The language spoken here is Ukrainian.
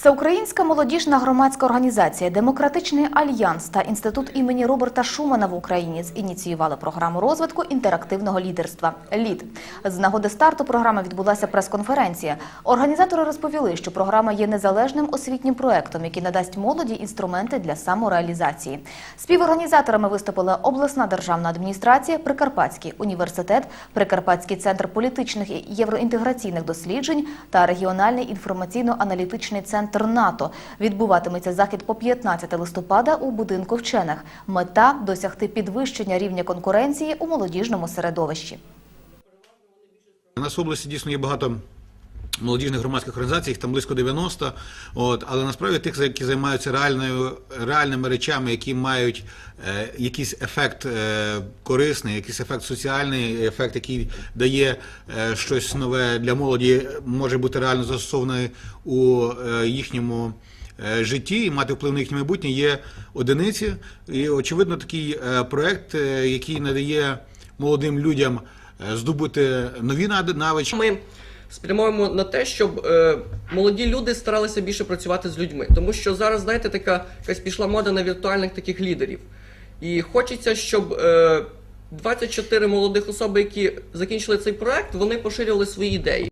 Всеукраїнська молодіжна громадська організація Демократичний альянс та інститут імені Роберта Шумана в Україні ініціювали програму розвитку інтерактивного лідерства. ЛІД з нагоди старту програми відбулася прес-конференція. Організатори розповіли, що програма є незалежним освітнім проектом, який надасть молоді інструменти для самореалізації. Співорганізаторами виступили обласна державна адміністрація, Прикарпатський університет, Прикарпатський центр політичних і євроінтеграційних досліджень та регіональний інформаційно-аналітичний центр НАТО. Відбуватиметься захід по 15 листопада у будинку вчених. Мета досягти підвищення рівня конкуренції у молодіжному середовищі. У нас в області дійсно є багато молодіжних громадських організацій, їх там близько 90, от, але насправді тих, які займаються реальною, реальними речами, які мають е, якийсь ефект е, корисний, якийсь ефект соціальний, ефект, який дає е, щось нове для молоді, може бути реально застосований у е, їхньому е, житті і мати вплив на їхнє майбутнє, є одиниці. І очевидно, такий е, проект, е, який надає молодим людям здобути нові навички. Ми спрямуємо на те, щоб е, молоді люди старалися більше працювати з людьми. Тому що зараз, знаєте, така якась пішла мода на віртуальних таких лідерів. І хочеться, щоб е, 24 молодих особи, які закінчили цей проект, вони поширювали свої ідеї.